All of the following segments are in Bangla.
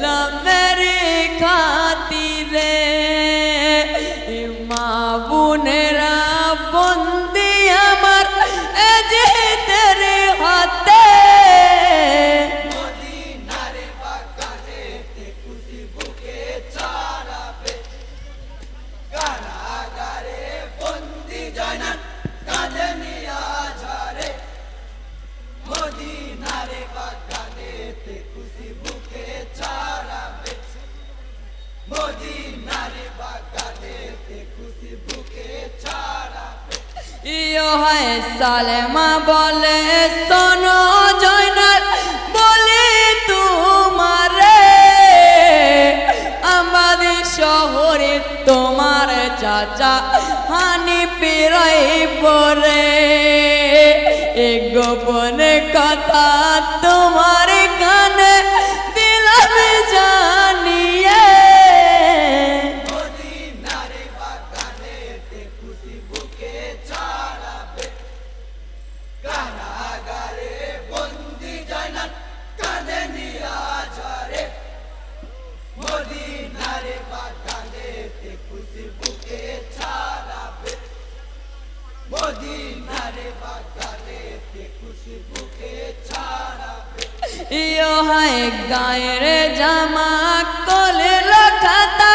love. ইয় হয় বলে জয়নাল, বলি তোমারে শহরে তোমার চাচা হানি পেরাই পরে। গোপন কথা তো ইহায় গায়ের জামা কলে রাখাতা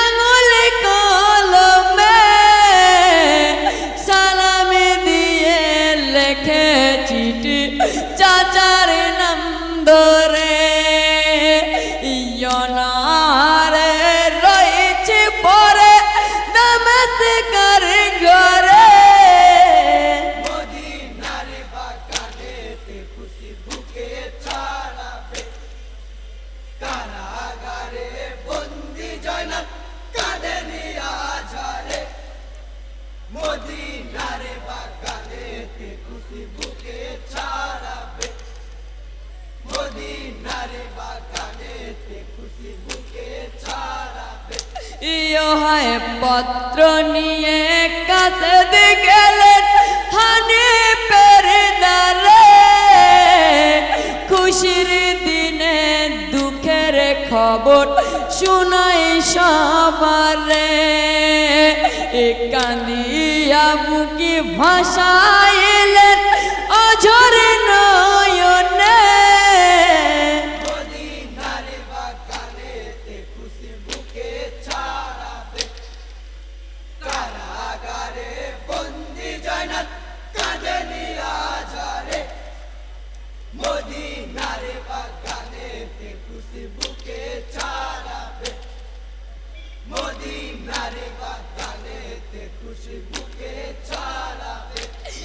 আঙুলে কলমে সালামে দিয়ে লেখে চিঠি। চাচার নাম ধরে ইহায় পত্র নিয়ে কাছে গেলেন হানি পেরে দালে খুশির দিনে দুঃখের খবর শুনাই সবারে। কান্দিয়া বুকি ভাষাইলেন অঝরে না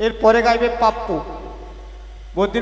এরপরে গাইবে পাপ্পু। বদ্রীনাথ